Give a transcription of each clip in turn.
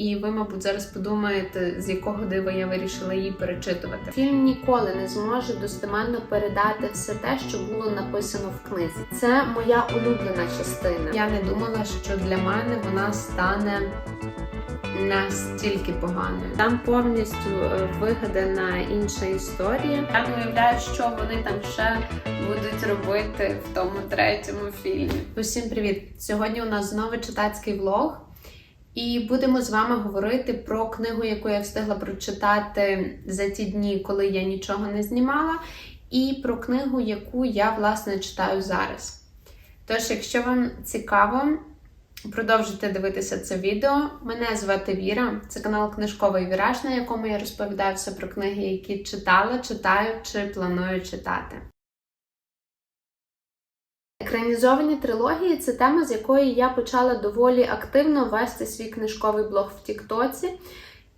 І ви, мабуть, зараз подумаєте, з якого дива я вирішила її перечитувати. Фільм ніколи не зможе достеменно передати все те, що було написано в книзі. Це моя улюблена частина. Я не думала, що для мене вона стане настільки поганою. Там повністю е, вигадана інша історія. Я не уявляю, що вони там ще будуть робити в тому третьому фільмі. Усім привіт! Сьогодні у нас знову читацький влог. І будемо з вами говорити про книгу, яку я встигла прочитати за ті дні, коли я нічого не знімала, і про книгу, яку я власне читаю зараз. Тож, якщо вам цікаво, продовжуйте дивитися це відео. Мене звати Віра, це канал Книжковий Віраж, на якому я розповідаю все про книги, які читала, читаю чи планую читати. Екранізовані трилогії це тема, з якої я почала доволі активно вести свій книжковий блог в Тіктоці.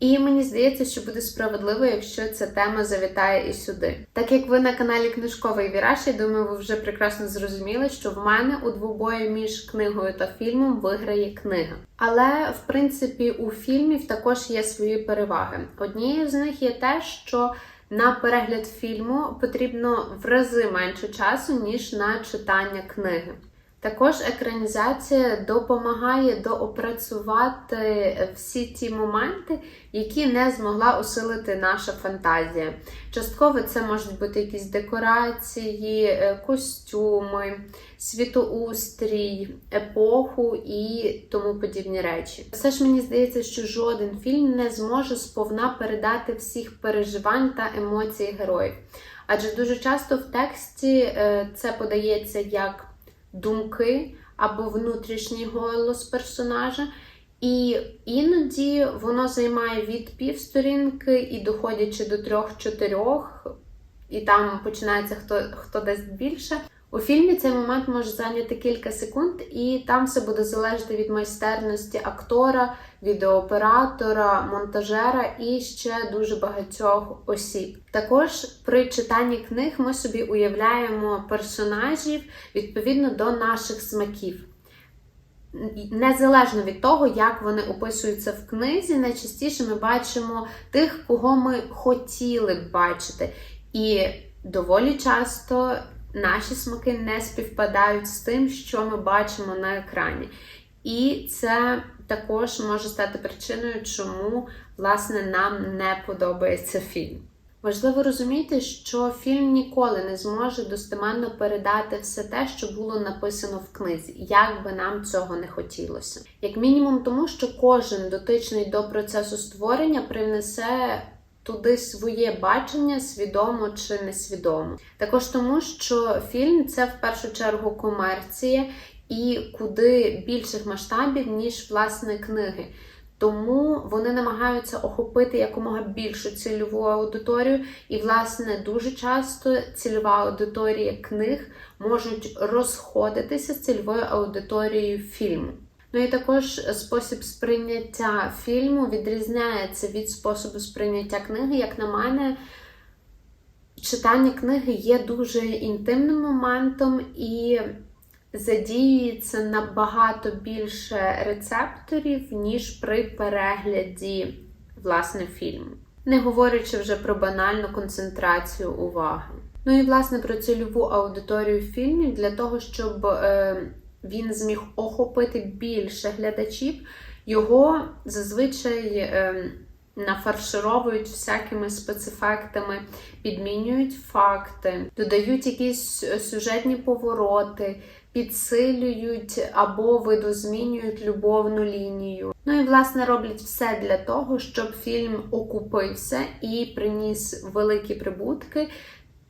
І мені здається, що буде справедливо, якщо ця тема завітає і сюди. Так як ви на каналі Книжковий Віраж, я думаю, ви вже прекрасно зрозуміли, що в мене у двобої між книгою та фільмом виграє книга. Але в принципі у фільмів також є свої переваги. Однією з них є те, що на перегляд фільму потрібно в рази менше часу, ніж на читання книги. Також екранізація допомагає доопрацювати всі ті моменти, які не змогла усилити наша фантазія. Частково це можуть бути якісь декорації, е, костюми, світоустрій, епоху і тому подібні речі. Все ж мені здається, що жоден фільм не зможе сповна передати всіх переживань та емоцій героїв. Адже дуже часто в тексті е, це подається як думки або внутрішній голос персонажа, і іноді воно займає від півсторінки і доходячи до трьох-чотирьох, і там починається хто, хто дасть більше. У фільмі цей момент може зайняти кілька секунд, і там все буде залежати від майстерності актора, відеооператора, монтажера і ще дуже багатьох осіб. Також при читанні книг ми собі уявляємо персонажів відповідно до наших смаків. Незалежно від того, як вони описуються в книзі, найчастіше ми бачимо тих, кого ми хотіли б бачити. І доволі часто наші смаки не співпадають з тим, що ми бачимо на екрані. І це також може стати причиною, чому власне нам не подобається фільм. Важливо розуміти, що фільм ніколи не зможе достеменно передати все те, що було написано в книзі, як би нам цього не хотілося. Як мінімум, тому що кожен дотичний до процесу створення привнесе туди своє бачення, свідомо чи несвідомо. Також тому, що фільм це в першу чергу комерція і куди більших масштабів, ніж власне книги. Тому вони намагаються охопити якомога більшу цільову аудиторію, і, власне, дуже часто цільова аудиторія книг можуть розходитися з цільовою аудиторією фільму. Ну і також спосіб сприйняття фільму відрізняється від способу сприйняття книги. Як на мене, читання книги є дуже інтимним моментом і задіюється набагато більше рецепторів, ніж при перегляді власне фільму. Не говорячи вже про банальну концентрацію уваги. Ну і власне про цільову аудиторію фільмів для того, щоб е, він зміг охопити більше глядачів, його зазвичай е, нафаршировують всякими спецефектами, підмінюють факти, додають якісь сюжетні повороти, підсилюють або видозмінюють любовну лінію. Ну і власне роблять все для того, щоб фільм окупився і приніс великі прибутки.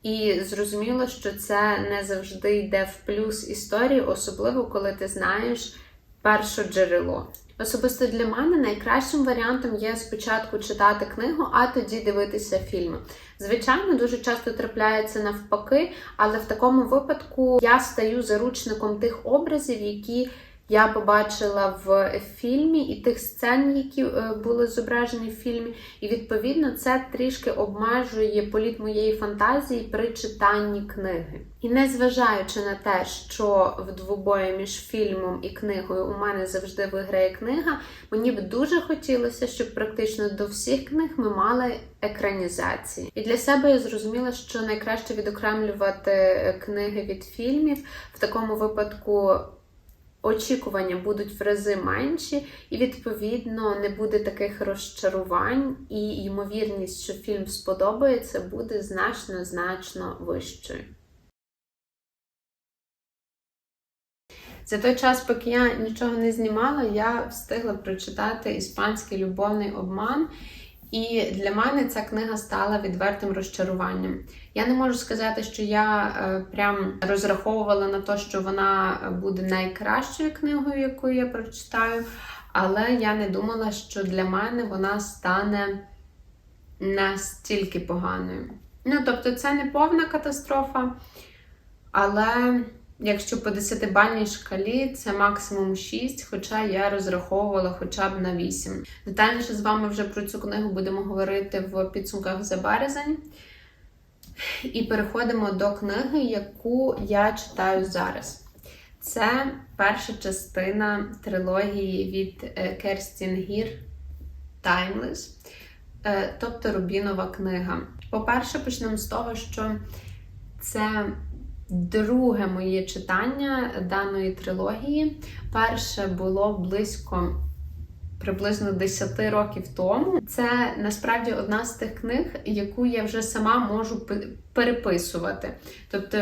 І зрозуміло, що це не завжди йде в плюс історії, особливо коли ти знаєш перше джерело. Особисто для мене найкращим варіантом є спочатку читати книгу, а тоді дивитися фільми. Звичайно, дуже часто трапляється навпаки, але в такому випадку я стаю заручником тих образів, які я побачила в фільмі і тих сцен, які е, були зображені в фільмі. І відповідно це трішки обмежує політ моєї фантазії при читанні книги. І незважаючи на те, що в двобої між фільмом і книгою у мене завжди виграє книга, мені б дуже хотілося, щоб практично до всіх книг ми мали екранізації. І для себе я зрозуміла, що найкраще відокремлювати е, книги від фільмів. В такому випадку очікування будуть в рази менші, і, відповідно, не буде таких розчарувань, і ймовірність, що фільм сподобається, буде значно значно вищою. За той час, поки я нічого не знімала, я встигла прочитати іспанський любовний обман. І для мене ця книга стала відвертим розчаруванням. Я не можу сказати, що я е, прям розраховувала на те, що вона буде найкращою книгою, яку я прочитаю, але я не думала, що для мене вона стане настільки поганою. Ну, тобто, це не повна катастрофа, але якщо по 10-бальній шкалі це максимум 6, хоча я розраховувала хоча б на 8. Детальніше з вами вже про цю книгу будемо говорити в підсумках за березень. І переходимо до книги, яку я читаю зараз. Це перша частина трилогії від е, Керстін Гір Timeless, е, тобто Рубінова книга. По-перше, почнемо з того, що це друге моє читання даної трилогії. Перше було близько приблизно 10 років тому. Це насправді одна з тих книг, яку я вже сама можу переписувати. Тобто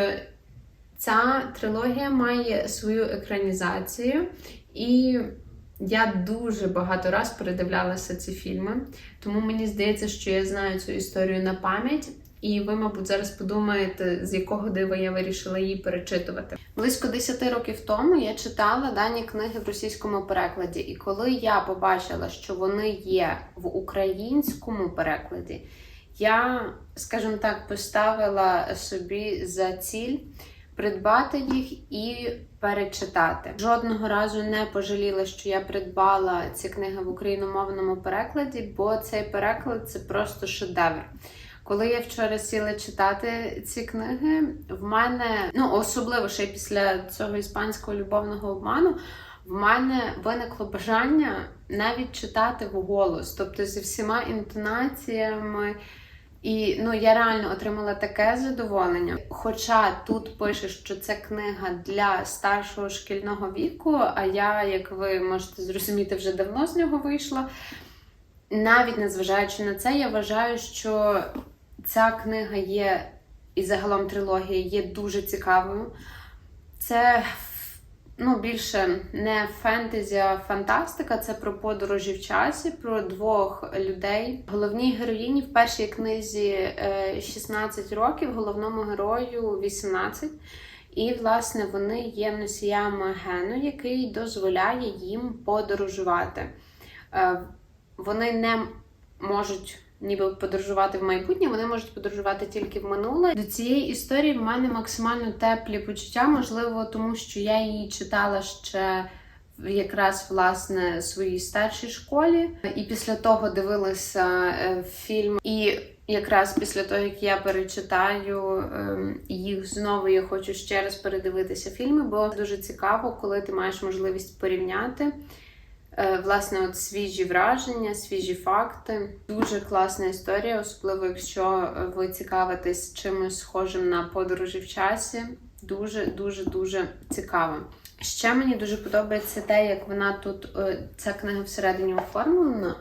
ця трилогія має свою екранізацію, і я дуже багато раз передивлялася ці фільми, тому мені здається, що я знаю цю історію на пам'ять. І ви, мабуть, зараз подумаєте, з якого дива я вирішила її перечитувати. Близько 10 років тому я читала дані книги в російському перекладі, і коли я побачила, що вони є в українському перекладі, я, скажімо так, поставила собі за ціль придбати їх і перечитати. Жодного разу не пожаліла, що я придбала ці книги в україномовному перекладі, бо цей переклад це просто шедевр. Коли я вчора сіла читати ці книги, в мене, ну особливо ще після цього іспанського любовного обману, в мене виникло бажання навіть читати вголос, тобто зі всіма інтонаціями. І ну, я реально отримала таке задоволення. Хоча тут пише, що це книга для старшого шкільного віку, а я, як ви можете зрозуміти, вже давно з нього вийшла. Навіть незважаючи на це, я вважаю, що ця книга є, і загалом трилогія є дуже цікавою. Це ну, більше не фентезі, а фантастика. Це про подорожі в часі, про двох людей. Головній героїні в першій книзі 16 е, років, головному герою 18. І, власне, вони є носіями гену, який дозволяє їм подорожувати. Е, вони не можуть ніби подорожувати в майбутнє, вони можуть подорожувати тільки в минуле. До цієї історії в мене максимально теплі почуття, можливо, тому що я її читала ще. Якраз власне своїй старшій школі, і після того дивилася е, фільм. І якраз після того, як я перечитаю ем, їх знову, я хочу ще раз передивитися фільми, бо дуже цікаво, коли ти маєш можливість порівняти. Е, власне, от свіжі враження, свіжі факти. Дуже класна історія, особливо якщо ви цікавитесь чимось схожим на подорожі в часі. Дуже дуже дуже цікаво. Ще мені дуже подобається те, як вона тут, е, ця книга всередині оформлена.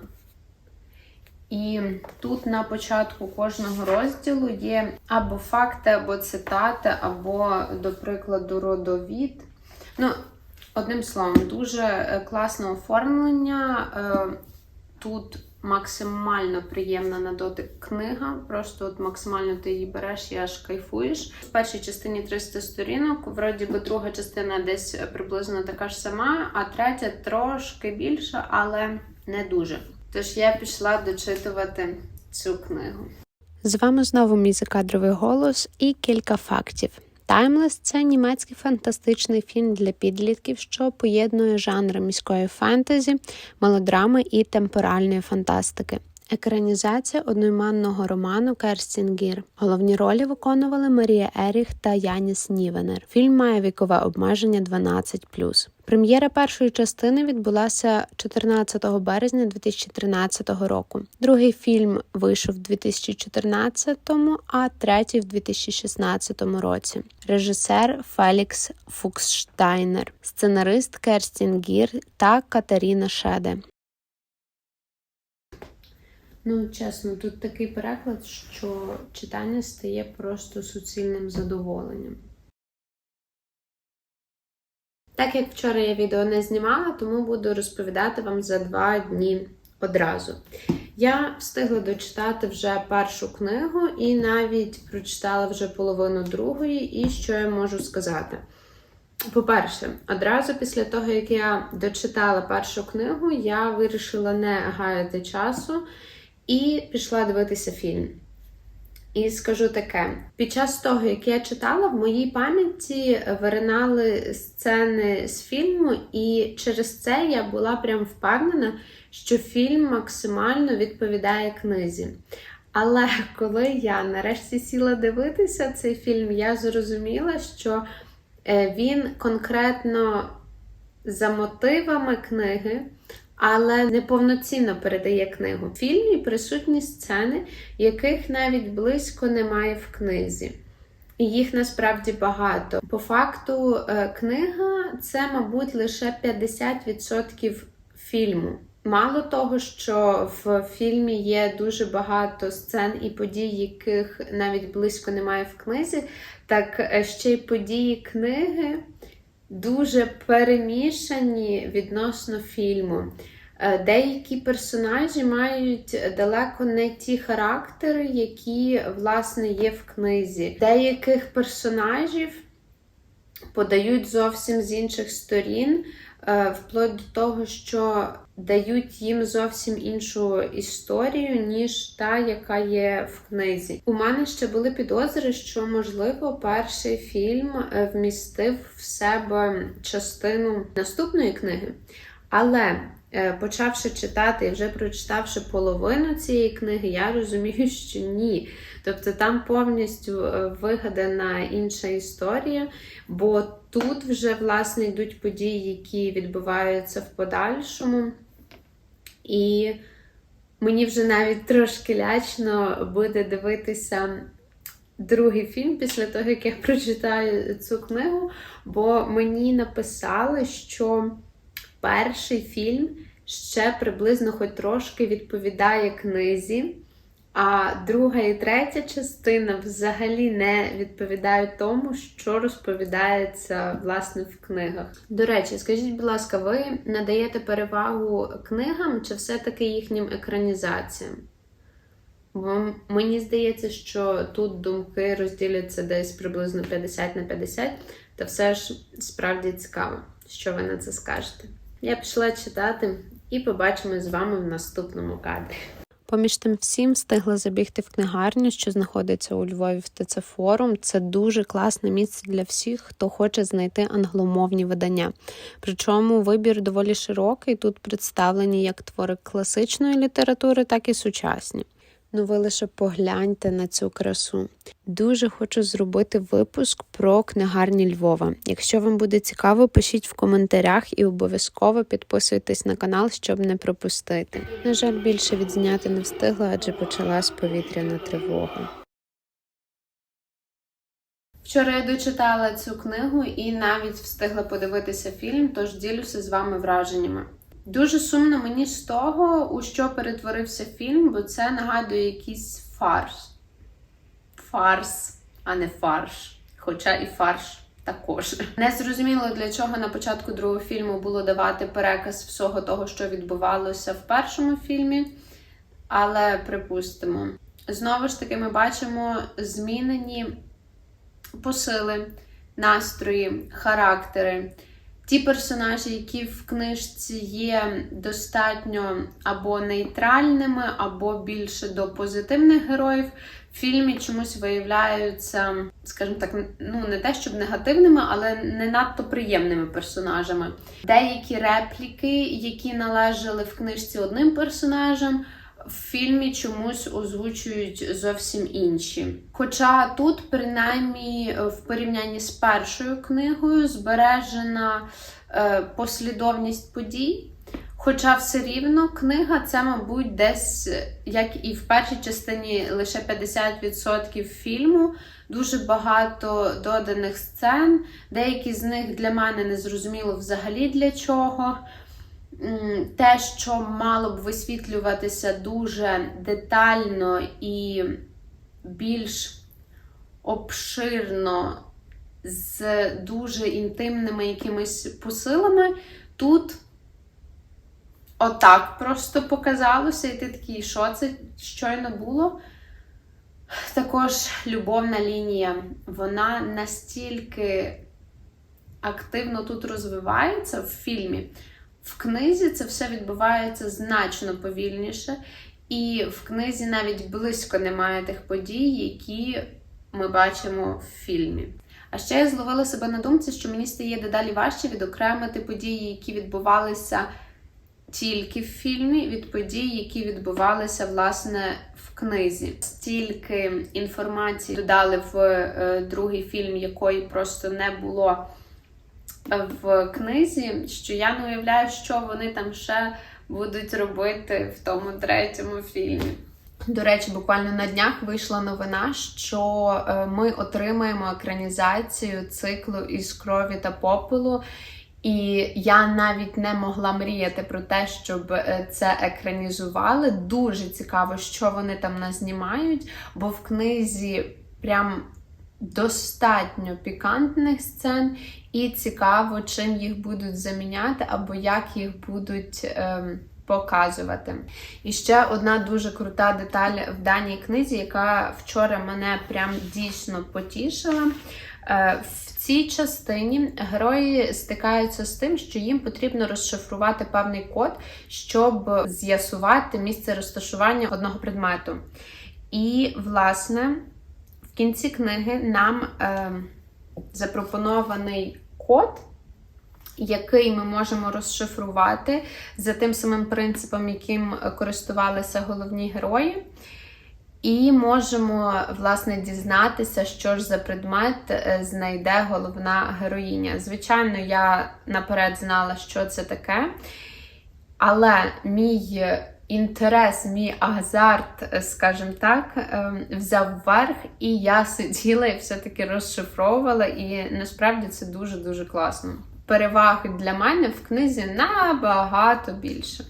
І тут на початку кожного розділу є або факти, або цитати, або, до прикладу, родовід. Ну, Одним словом, дуже е, класне оформлення. Е, тут максимально приємна на дотик книга. Просто от максимально ти її береш і аж кайфуєш. В першій частині 300 сторінок, вроді би друга частина десь приблизно така ж сама, а третя трошки більша, але не дуже. Тож я пішла дочитувати цю книгу. З вами знову мій закадровий голос і кілька фактів. Таймлес це німецький фантастичний фільм для підлітків, що поєднує жанри міської фентезі, мелодрами і темпоральної фантастики. Екранізація одноіменного роману Керстін Гір. Головні ролі виконували Марія Еріх та Яніс Нівенер. Фільм має вікове обмеження 12+. Прем'єра першої частини відбулася 14 березня 2013 року. Другий фільм вийшов в 2014, а третій в 2016 році. Режисер Фелікс Фуксштайнер, сценарист Керстін Гір та Катеріна Шеде. Ну, чесно, тут такий переклад, що читання стає просто суцільним задоволенням. Так як вчора я відео не знімала, тому буду розповідати вам за два дні одразу. Я встигла дочитати вже першу книгу і навіть прочитала вже половину другої, і що я можу сказати. По-перше, одразу після того, як я дочитала першу книгу, я вирішила не гаяти часу і пішла дивитися фільм. І скажу таке: під час того, як я читала, в моїй пам'яті виринали сцени з фільму, і через це я була прям впевнена, що фільм максимально відповідає книзі. Але коли я нарешті сіла дивитися цей фільм, я зрозуміла, що е, він конкретно за мотивами книги але неповноцінно передає книгу. В фільмі присутні сцени, яких навіть близько немає в книзі. І їх насправді багато. По факту, е, книга це, мабуть, лише 50% фільму. Мало того, що в фільмі є дуже багато сцен і подій, яких навіть близько немає в книзі, так е, ще й події книги дуже перемішані відносно фільму. Е, деякі персонажі мають далеко не ті характери, які, власне, є в книзі. Деяких персонажів подають зовсім з інших сторін, вплоть до того, що дають їм зовсім іншу історію, ніж та, яка є в книзі. У мене ще були підозри, що, можливо, перший фільм е, вмістив в себе частину наступної книги. Але Е, почавши читати і вже прочитавши половину цієї книги, я розумію, що ні. Тобто там повністю е, вигадана інша історія, бо тут вже, власне, йдуть події, які відбуваються в подальшому. І мені вже навіть трошки лячно буде дивитися. Другий фільм після того, як я прочитаю цю книгу, бо мені написали, що перший фільм ще приблизно хоч трошки відповідає книзі, а друга і третя частина взагалі не відповідають тому, що розповідається власне в книгах. До речі, скажіть, будь ласка, ви надаєте перевагу книгам чи все-таки їхнім екранізаціям? Бо мені здається, що тут думки розділяться десь приблизно 50 на 50, та все ж справді цікаво, що ви на це скажете. Я пішла читати і побачимо з вами в наступному кадрі. Поміж тим всім встигла забігти в книгарню, що знаходиться у Львові в ТЦ Форум. Це дуже класне місце для всіх, хто хоче знайти англомовні видання. Причому вибір доволі широкий. Тут представлені як твори класичної літератури, так і сучасні. Ну, ви лише погляньте на цю красу. Дуже хочу зробити випуск про книгарні Львова. Якщо вам буде цікаво, пишіть в коментарях і обов'язково підписуйтесь на канал, щоб не пропустити. На жаль, більше відзняти не встигла, адже почалась повітряна тривога. Вчора я дочитала цю книгу і навіть встигла подивитися фільм, тож ділюся з вами враженнями. Дуже сумно мені з того, у що перетворився фільм, бо це нагадує якийсь фарс. Фарс, а не фарш. Хоча і фарш також. Не зрозуміло, для чого на початку другого фільму було давати переказ всього того, що відбувалося в першому фільмі. Але припустимо. Знову ж таки, ми бачимо змінені посили, настрої, характери ті персонажі, які в книжці є достатньо або нейтральними, або більше до позитивних героїв, в фільмі чомусь виявляються, скажімо так, ну не те, щоб негативними, але не надто приємними персонажами. Деякі репліки, які належали в книжці одним персонажам, в фільмі чомусь озвучують зовсім інші. Хоча тут, принаймні, в порівнянні з першою книгою, збережена е, послідовність подій. Хоча все рівно книга це, мабуть, десь, як і в першій частині, лише 50% фільму, дуже багато доданих сцен. Деякі з них для мене не зрозуміло взагалі для чого. Те, що мало б висвітлюватися дуже детально і більш обширно, з дуже інтимними якимись посилами, тут отак просто показалося, і ти такий, що це щойно було. Також любовна лінія, вона настільки активно тут розвивається в фільмі. В книзі це все відбувається значно повільніше, і в книзі навіть близько немає тих подій, які ми бачимо в фільмі. А ще я зловила себе на думці, що мені стає дедалі важче відокремити події, які відбувалися тільки в фільмі, від подій, які відбувалися власне в книзі. Стільки інформації додали в е, другий фільм, якої просто не було в книзі, що я не уявляю, що вони там ще будуть робити в тому третьому фільмі. До речі, буквально на днях вийшла новина, що е, ми отримаємо екранізацію циклу із крові та попелу. І я навіть не могла мріяти про те, щоб е, це екранізували. Дуже цікаво, що вони там назнімають, бо в книзі прям достатньо пікантних сцен, і цікаво, чим їх будуть заміняти, або як їх будуть ем, показувати. І ще одна дуже крута деталь в даній книзі, яка вчора мене прям дійсно потішила. Е, В цій частині герої стикаються з тим, що їм потрібно розшифрувати певний код, щоб з'ясувати місце розташування одного предмету. І, власне, кінці книги нам е, запропонований код, який ми можемо розшифрувати за тим самим принципом, яким користувалися головні герої. І можемо, власне, дізнатися, що ж за предмет е, знайде головна героїня. Звичайно, я наперед знала, що це таке, але мій інтерес, мій азарт, скажімо так, ем, взяв верх, і я сиділа і все-таки розшифровувала, і насправді це дуже-дуже класно. Переваги для мене в книзі набагато більше.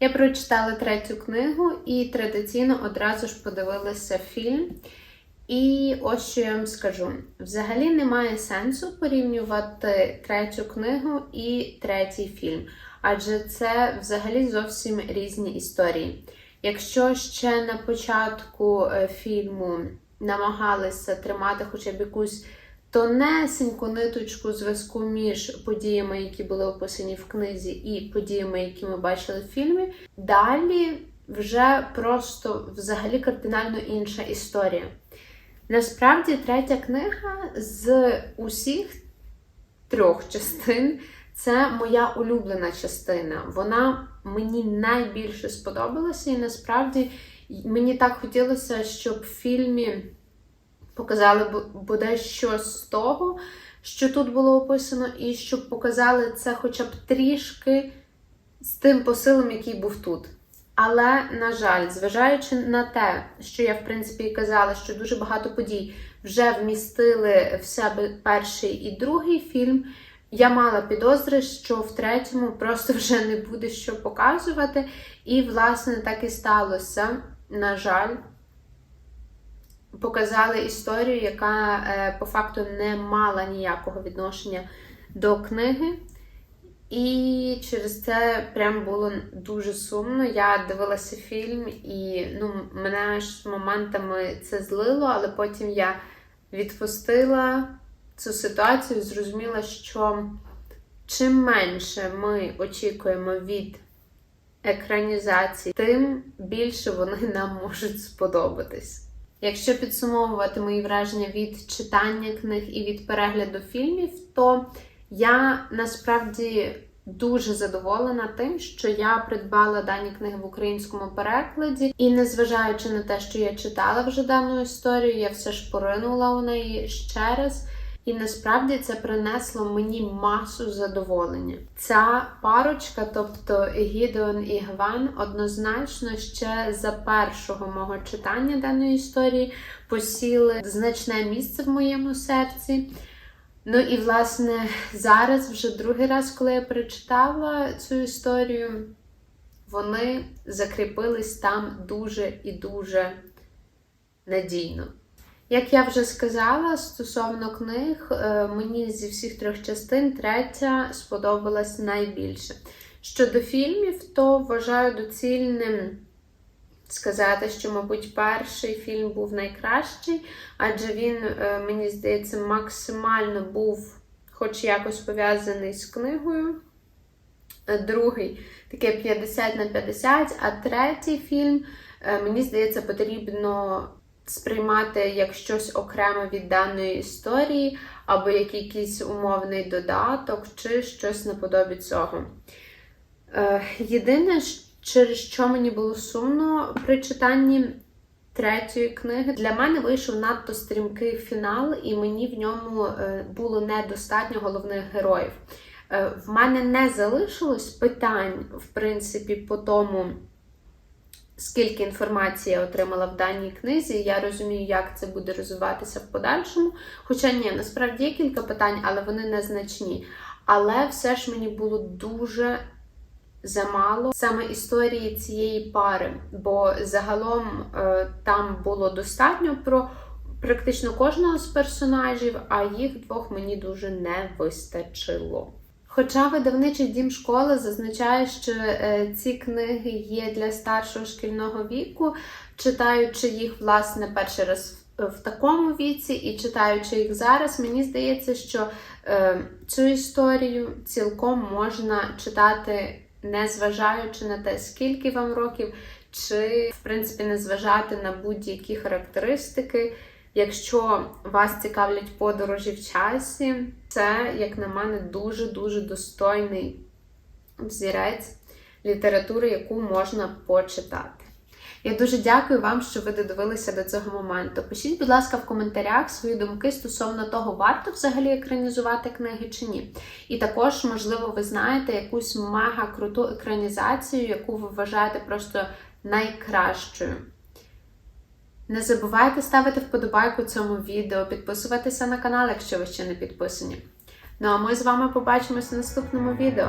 Я прочитала третю книгу і традиційно одразу ж подивилася фільм. І ось що я вам скажу: взагалі немає сенсу порівнювати третю книгу і третій фільм, адже це взагалі зовсім різні історії. Якщо ще на початку е, фільму намагалися тримати хоча б якусь тонесеньку ниточку зв'язку між подіями, які були описані в книзі, і подіями, які ми бачили в фільмі, далі вже просто взагалі кардинально інша історія. Насправді, третя книга з усіх трьох частин це моя улюблена частина. Вона мені найбільше сподобалася, і насправді мені так хотілося, щоб в фільмі показали буде щось з того, що тут було описано, і щоб показали це хоча б трішки з тим посилом, який був тут. Але, на жаль, зважаючи на те, що я в принципі казала, що дуже багато подій вже вмістили в себе перший і другий фільм, я мала підозри, що в третьому просто вже не буде що показувати. І, власне, так і сталося. На жаль, показали історію, яка е, по факту не мала ніякого відношення до книги. І через це прям було дуже сумно. Я дивилася фільм, і ну, мене ж моментами це злило, але потім я відпустила цю ситуацію, зрозуміла, що чим менше ми очікуємо від екранізацій, тим більше вони нам можуть сподобатись. Якщо підсумовувати мої враження від читання книг і від перегляду фільмів, то я насправді дуже задоволена тим, що я придбала дані книги в українському перекладі, і незважаючи на те, що я читала вже дану історію, я все ж поринула у неї ще раз. І насправді це принесло мені масу задоволення. Ця парочка, тобто Гідеон і Гвен, однозначно ще за першого мого читання даної історії посіли значне місце в моєму серці. Ну і власне зараз, вже другий раз, коли я перечитала цю історію, вони закріпились там дуже і дуже надійно. Як я вже сказала, стосовно книг, е, мені зі всіх трьох частин третя сподобалась найбільше. Щодо фільмів, то вважаю доцільним сказати, що, мабуть, перший фільм був найкращий, адже він, е, мені здається, максимально був хоч якось пов'язаний з книгою. Е, Другий таке 50 на 50, а третій фільм, е, мені здається, потрібно сприймати як щось окреме від даної історії, або як якийсь умовний додаток, чи щось наподобі цього. Єдине, через що мені було сумно при читанні третьої книги, для мене вийшов надто стрімкий фінал, і мені в ньому е, було недостатньо головних героїв. Е, В мене не залишилось питань, в принципі, по тому скільки інформації я отримала в даній книзі. Я розумію, як це буде розвиватися в подальшому. Хоча ні, насправді є кілька питань, але вони незначні. Але все ж мені було дуже замало саме історії цієї пари, бо загалом е, там було достатньо про практично кожного з персонажів, а їх двох мені дуже не вистачило. Хоча видавничий дім школи зазначає, що е, ці книги є для старшого шкільного віку, читаючи їх, власне, перший раз в, такому віці і читаючи їх зараз, мені здається, що е, цю історію цілком можна читати, не зважаючи на те, скільки вам років, чи, в принципі, не зважати на будь-які характеристики. Якщо вас цікавлять подорожі в часі, це, як на мене, дуже-дуже достойний взірець літератури, яку можна почитати. Я дуже дякую вам, що ви додивилися до цього моменту. Пишіть, будь ласка, в коментарях свої думки стосовно того, варто взагалі екранізувати книги чи ні. І також, можливо, ви знаєте якусь мега круту екранізацію, яку ви вважаєте просто найкращою. Не забувайте ставити вподобайку цьому відео, підписуватися на канал, якщо ви ще не підписані. Ну а ми з вами побачимось в наступному відео.